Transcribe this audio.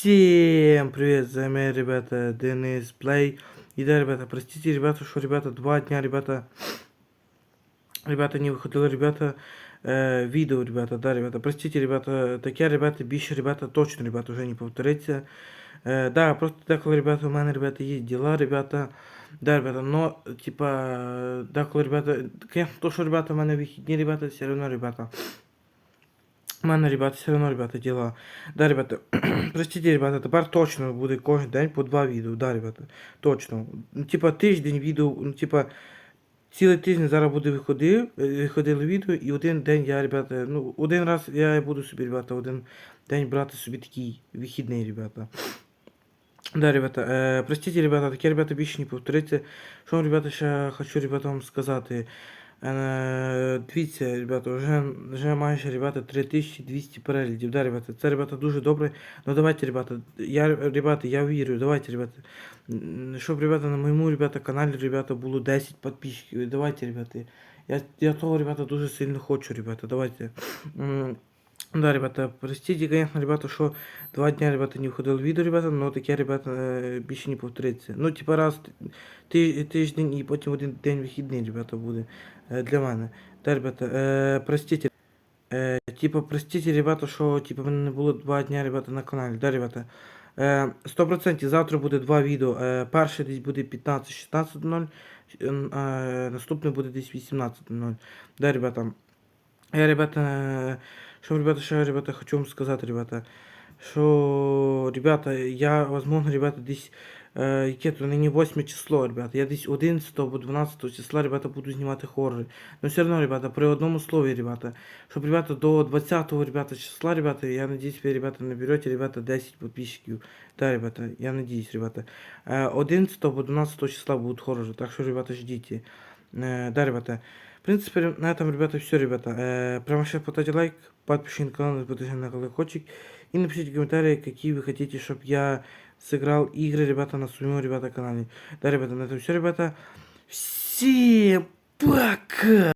Всем привет, с вами, ребята, Денис Плей. И да, ребята, простите, ребята, что, ребята, два дня, ребята, ребята, не выходило, ребята, э, видео, ребята, да, ребята, простите, ребята, таке, ребята, більше, ребята, точно, ребята, вже не повториться. Е, да, просто деколи, ребята, у мене, ребята, є діла, ребята, да, ребята, но, типа, деколи, ребята, конечно, то, що, ребята, у мене вихідні, ребята, все одно, ребята, у мене, ребята, все одно, ребята, діла. Да, ребята, простите, ребята, тепер точно буде кожен день по два відео, да, ребята, точно. Ну, типа, тиждень відео, ну, типа, цілий тиждень зараз буде виходив, е, виходили відео, і один день я, ребята, ну, один раз я буду собі, ребята, один день брати собі такий вихідний, ребята. Да, ребята, е, простите, ребята, таке, ребята, більше не повториться. Що, ребята, ще хочу, ребята, вам сказати. Е, дивіться, ребята, вже, вже майже, ребята, 3200 переглядів. Да, ребята, це, ребята, дуже добре. Ну, давайте, ребята, я, ребята, я вірю, давайте, ребята. Щоб, ребята, на моєму, ребята, каналі, ребята, було 10 підписчиків. Давайте, ребята. Я, я того, ребята, дуже сильно хочу, ребята, давайте. Да, ребята, простите, конечно, ребята, что два дня, ребята, не входило відео, ребята, но таке, ребята, е, більше не повториться. Ну, типа раз ти, тиждень і потім один день вихідний, ребята, буде е, для мене. Да, ребята, е, простите. Типа, простите, ребята, що типа мене не було два дня, ребята, на каналі. Да, ребята. Е, 100% завтра буде два відео. Перше десь буде 15-16.00, е, е, наступне буде десь 18.00. Да, ребята. Я, ребята, що, ребята, що, ребята, хочу вам сказати, ребята, що, ребята, я, возможно, ребята, десь, е, яке то нині 8 число, ребята, я десь 11 або 12 числа, ребята, буду знімати хоррори. Но все равно, ребята, при одному слові, ребята, щоб, ребята, до 20 ребята, числа, ребята, я надеюсь, вы, ребята, наберете, ребята, 10 подписчиков. Да, ребята, я надеюсь, ребята. Е, 11 або 12 числа будут хорроры, так что, ребята, ждите. Е, Да, ребята. В принципе, на этом, ребята, все, ребята. Э, прямо сейчас поставьте лайк, подпишитесь на канал, подпишитесь на колокольчик. И напишите комментарии, какие вы хотите, чтобы я сыграл игры, ребята, на своем, ребята, канале. Да, ребята, на этом все, ребята. Всем пока!